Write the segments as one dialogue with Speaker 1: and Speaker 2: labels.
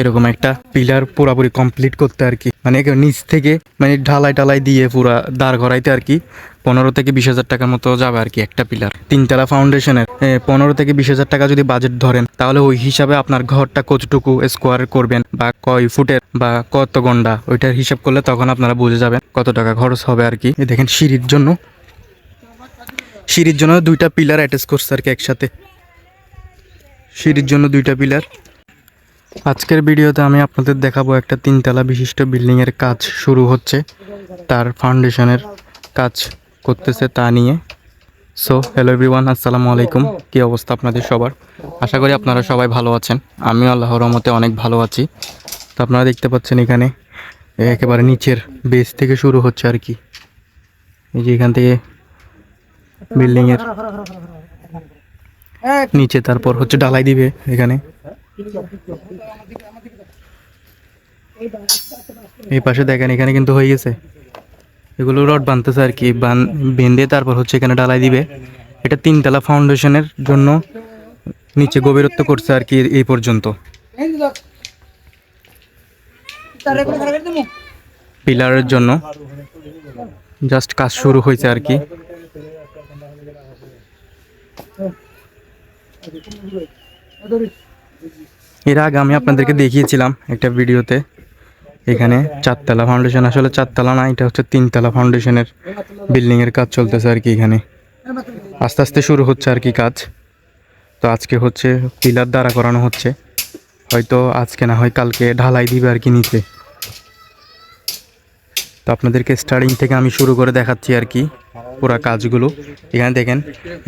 Speaker 1: এরকম একটা পিলার পুরাপুরি কমপ্লিট করতে আর কি। মানে নিচ থেকে মানে ঢালাই টালাই দিয়ে পুরা দাঁড় করাইতে আর কি, পনেরো থেকে বিশ হাজার টাকার মতো যাবে আর কি একটা পিলার। তিনতলা ফাউন্ডেশনের পনেরো থেকে বিশ হাজার টাকা যদি বাজেট ধরেন, তাহলে ওই হিসাবে আপনার ঘরটা কতটুকু স্কোয়ার করবেন বা কয় ফুটের বা কত গন্ডা ওইটার হিসাব করলে তখন আপনারা বুঝে যাবেন কত টাকা খরচ হবে আর কি। দেখেন সিঁড়ির জন্য। সিঁড়ির জন্য দুইটা পিলার অ্যাটাচ করছে আর কি একসাথে। সিঁড়ির জন্য দুইটা পিলার। আজকের ভিডিওতে আমি আপনাদের দেখাবো একটা তিনতলা বিশিষ্ট বিল্ডিংয়ের কাজ শুরু হচ্ছে। তার ফাউন্ডেশনের কাজ করতেছে তা নিয়ে। সো হ্যালো এভরিওয়ান আসসালামু আলাইকুম। কী অবস্থা আপনাদের সবার? আশা করি আপনারা সবাই ভালো আছেন। আমিও আল্লাহর রহমতে অনেক ভালো আছি। তো আপনারা দেখতে পাচ্ছেন এখানে একেবারে নিচের বেস থেকে শুরু হচ্ছে আর কি। এই যে এখান থেকে বিল্ডিংয়ের নিচে তারপর হচ্ছে ডালাই দিবে এখানে। এই পাশে দেখেন, এখানে কিন্তু হয়ে গেছে। এগুলো রড বানতেছে আর কি, বান, বেঁধে তারপর হচ্ছে এখানে ডালাই দিবে। এটা তিনতলা ফাউন্ডেশনের জন্য নিচে গভীরত্ব করছে আর কি এই পর্যন্ত। পিলারের জন্য। জাস্ট কাজ শুরু হয়েছে আর কি। এর আগে আমি আপনাদেরকে দেখিয়েছিলাম একটা ভিডিওতে, এখানে চারতলা ফাউন্ডেশন আসলে চারতলা না, এটা হচ্ছে তিনতলা ফাউন্ডেশনের বিল্ডিংয়ের কাজ চলতেছে আর কি এখানে। আস্তে আস্তে শুরু হচ্ছে আর কি কাজ। তো আজকে হচ্ছে পিলার দ্বারা করানো হচ্ছে। হয়তো আজকে না হয় কালকে ঢালাই দিবে আর কি নিচে। তো আপনাদেরকে স্টার্টিং থেকে আমি শুরু করে দেখাচ্ছি আর কি পুরা কাজগুলো। এখানে দেখেন,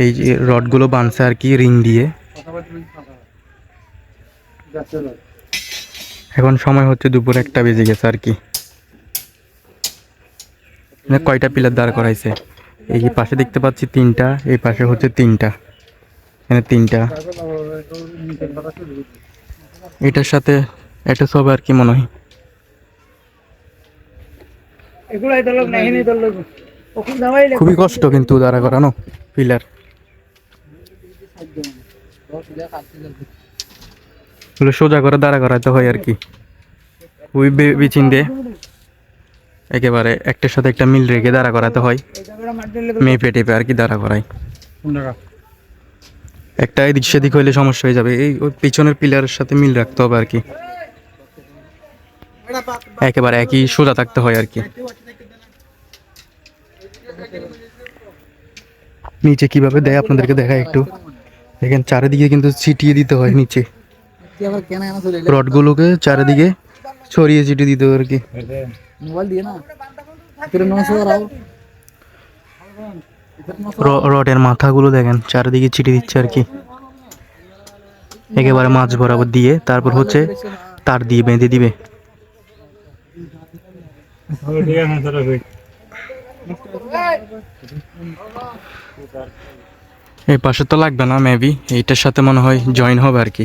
Speaker 1: এই যে রডগুলো বানছে আর কি রিং দিয়ে। এখন সময় হচ্ছে দুপুর একটা বেজে গেছে আর কি। কয়টা পিলার দাঁড় করাইছে? এই পাশে দেখতে পাচ্ছি তিনটা এই পাশে হচ্ছে তিনটা। এখানে তিনটা। এটার সাথে অ্যাটাচ হবে আর কি মনে হয়। খুবই কষ্ট কিন্তু দাঁড়া করানো পিলার। এগুলো সোজা করে দাঁড়া করাতে হয় আর কি। ওই বিচিন দিয়ে একেবারে একটার সাথে একটা মিল রেখে দাঁড়া করাতে হয়। মেপে টেপে আর কি দাঁড়া করাই একটা এদিক সেদিক হইলে সমস্যা হয়ে যাবে। এই ওই পিছনের পিলারের সাথে মিল রাখতে হবে আর কি। একেবারে একই সোজা থাকতে হয় আর কি। নিচে কীভাবে দেয় আপনাদেরকে দেখায় একটু। দেখেন, চারিদিকে কিন্তু ছিটিয়ে দিতে হয় নিচে। রডগুলোকে চারিদিকে ছড়িয়ে ছিটিয়ে দিতে আর কি।
Speaker 2: মোবাইল দিয়ে না?
Speaker 1: রডের মাথাগুলো দেখেন চারিদিকে ছিটিয়ে দিচ্ছে আর কি। একেবারে মাছ বরাবর দিয়ে তারপর হচ্ছে তার দিয়ে বেঁধে দিবে। এই পাশে তো লাগবে না মেবি এইটার সাথে মনে হয় জয়েন হবে আর কি।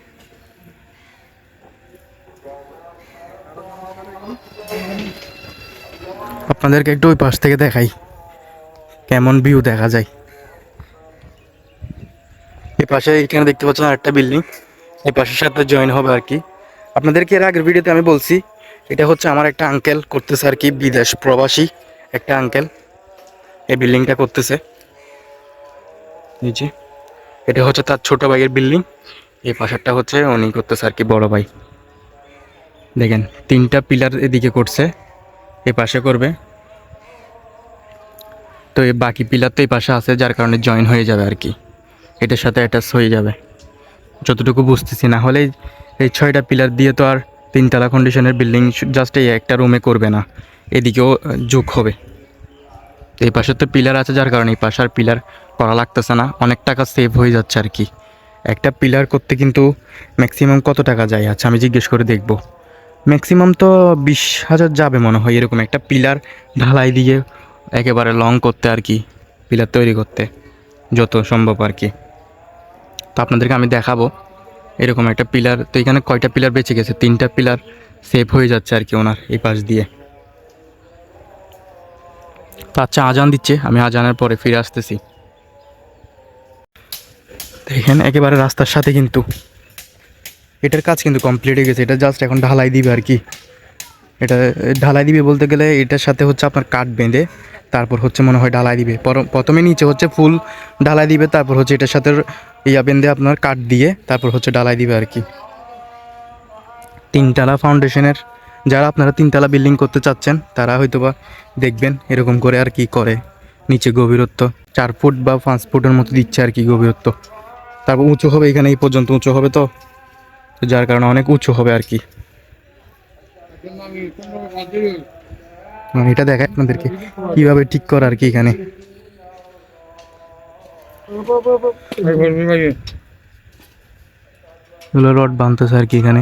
Speaker 1: আপনাদেরকে একটু ওই পাশ থেকে দেখাই। কেমন ভিউ দেখা যায়। এই পাশে এখানে দেখতে পাচ্ছেন আরেকটা বিল্ডিং এই পাশের সাথে জয়েন হবে আর কি। আপনাদেরকে এর আগের ভিডিওতে আমি বলছি, এটা হচ্ছে আমার একটা আঙ্কেল করতেছে আর কি, বিদেশ প্রবাসী একটা আঙ্কেল এই বিল্ডিংটা করতেছে। নিচে এটা হচ্ছে তার ছোট ভাইয়ের বিল্ডিং এই পাশেরটা হচ্ছে উনি করতেছে আর কি, বড় ভাই। দেখেন, তিনটা পিলার এদিকে করছে, এ পাশে করবে। তো এই বাকি পিলার তো এই পাশে আছে, যার কারণে জয়েন হয়ে যাবে আর কি। এটার সাথে অ্যাটাচ হয়ে যাবে। যতটুকু বুঝতেছি, না হলে এই ছয়টা পিলার দিয়ে তো আর তিনতলা কন্ডিশনের বিল্ডিং জাস্ট এই একটা রুমে করবে না। এদিকেও যোগ হবে। এই পাশে তো পিলার আছে, যার কারণে এই পাশে আর পিলার করা লাগতেছে না। অনেক টাকা সেভ হয়ে যাচ্ছে আর কি। একটা পিলার করতে কিন্তু ম্যাক্সিমাম কত টাকা যায়? আচ্ছা আমি জিজ্ঞেস করে দেখব। ম্যাক্সিমাম তো বিশ হাজার যাবে মনে হয়, এরকম একটা পিলার ঢালাই দিয়ে একেবারে লং করতে আর কি, পিলার তৈরি করতে, যত সম্ভব আর কি। তো আপনাদেরকে আমি দেখাবো, এরকম একটা পিলার, তো এখানে কয়টা পিলার বেঁচে গেছে? তিনটা পিলার সেভ হয়ে যাচ্ছে আর কি ওনার এই পাশ দিয়ে। তো আচ্ছা আজান দিচ্ছে, আমি আজানের পরে ফিরে আসতেছি। দেখেন, একেবারে রাস্তার সাথে কিন্তু এটার কাজ কিন্তু কমপ্লিট হয়ে গেছে। এটা জাস্ট এখন ঢালাই দিবে আর কি। এটা, ঢালাই দিবে বলতে গেলে এটার সাথে হচ্ছে আপনার কাঠ বেঁধে তারপর হচ্ছে মনে হয় ঢালাই দিবে। পর- প্রথমে নিচে হচ্ছে ফুল ঢালাই দিবে, তারপর হচ্ছে এটার সাথে ইয়া বেঁধে আপনার কাঠ দিয়ে তারপর হচ্ছে ঢালাই দিবে আর কি। তিনতলা ফাউন্ডেশনের যারা আপনারা তিনতলা বিল্ডিং করতে চাচ্ছেন, তারা হয়তোবা দেখবেন এরকম করে আর কি করে। নিচে গভীরত্ব, চার ফুট বা পাঁচ ফুটের মতো দিচ্ছে আর কি গভীরত্ব। তারপর উঁচু হবে এখানে এই পর্যন্ত, উঁচু হবে তো? যার কারণে অনেক উঁচু হবে আর কি। মানে এটা দেখায় আপনাদেরকে, কীভাবে ঠিক করা আর কি এখানে। রড বাঁধতেছে আর কি এখানে।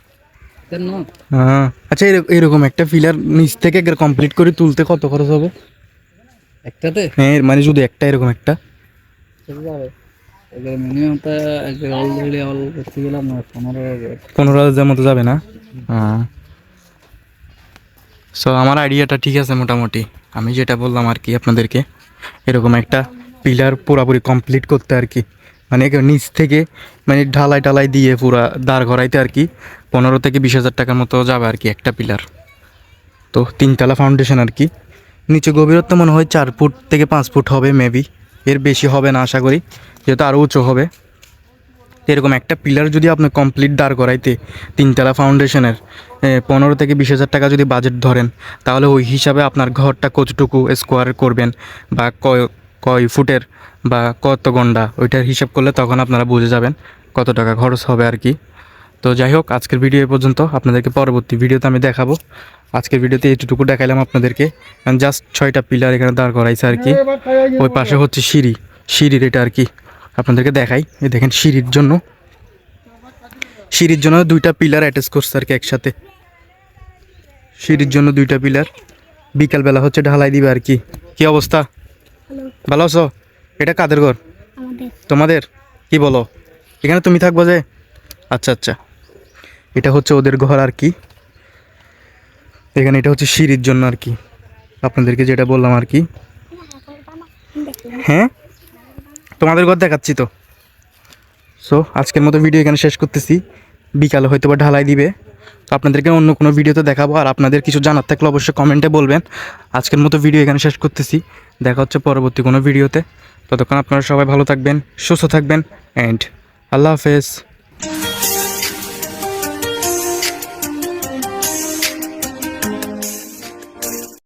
Speaker 1: আচ্ছা এরক- এরকম একটা ফিলার নিচ থেকে কমপ্লিট করে তুলতে কত খরচ হবে?
Speaker 3: একটাতে?
Speaker 1: হ্যাঁ মানে শুধু একটা এরকম একটা।
Speaker 3: পনেরো হাজার।
Speaker 1: মতো যাবে না? হ্যাঁ। সো আমার আইডিয়াটা ঠিক আছে মোটামুটি। আমি যেটা বললাম আর কি আপনাদেরকে এরকম একটা পিলার পুরাপুরি কমপ্লিট করতে আর কি। মানে নিচ থেকে মানে ঢালাই টালাই দিয়ে পুরা দাঁড় করাইতে আর কি। পনেরো থেকে বিশ হাজার টাকার মতো যাবে আর কি একটা পিলার। তো তিনতলা ফাউন্ডেশন আর কি। নিচে গভীরত্ব মনে হয় চার ফুট থেকে পাঁচ ফুট হবে মেবি এর বেশি হবে না আশা করি, যেহেতু আরও উঁচু হবে। এরকম একটা পিলার যদি আপনি কমপ্লিট দাঁড় করাইতে তিনতলা ফাউন্ডেশনের পনেরো থেকে বিশ হাজার টাকা যদি বাজেট ধরেন, তাহলে ওই হিসাবে আপনার ঘরটা কতটুকু স্কোয়ার করবেন বা কয় কয় ফুটের বা কত গন্ডা ওইটার হিসাব করলে তখন আপনারা বুঝে যাবেন কত টাকা খরচ হবে আর কি। তো যাই হোক আজকের ভিডিও এ পর্যন্ত আপনাদেরকে পরবর্তী ভিডিওতে আমি দেখাবো। আজকের ভিডিওতে এইটুকু দেখাইলাম আপনাদেরকে। জাস্ট ছয়টা পিলার এখানে দাঁড় করাইছে আর কি। ওই পাশে হচ্ছে সিঁড়ি। সিঁড়ির এটা আর কি আপনাদেরকে দেখাই। এই দেখেন সিঁড়ির জন্য। সিঁড়ির জন্য দুইটা পিলার অ্যাটাচ করছে আর কি একসাথে। সিঁড়ির জন্য দুইটা পিলার বিকালবেলা হচ্ছে ঢালাই দিবে আর কি। কি অবস্থা? ভালো আছো? এটা কাদের ঘর? তোমাদের? কি বলো? এখানে তুমি থাকব যে? আচ্ছা আচ্ছা। এটা হচ্ছে ওদের ঘর আর কি। এখানে এটা হচ্ছে সিঁড়ির জন্য আর কি। আপনাদেরকে যেটা বললাম আর কি। হ্যাঁ? তোমাদের ঘর দেখাচ্ছি তো। সো আজকের মতো ভিডিও এখানে শেষ করতেছি। বিকালে হয়তো বা ঢালাই দিবে। তো আপনাদেরকে অন্য কোনো ভিডিওতে দেখাবো। আর আপনাদের কিছু জানার থাকলে অবশ্যই কমেন্টে বলবেন। আজকের মতো ভিডিও এখানে শেষ করতেছি। দেখা হচ্ছে পরবর্তী কোনো ভিডিওতে ততক্ষণ আপনারা সবাই ভালো থাকবেন, সুস্থ থাকবেন অ্যান্ড আল্লাহ হাফেজ।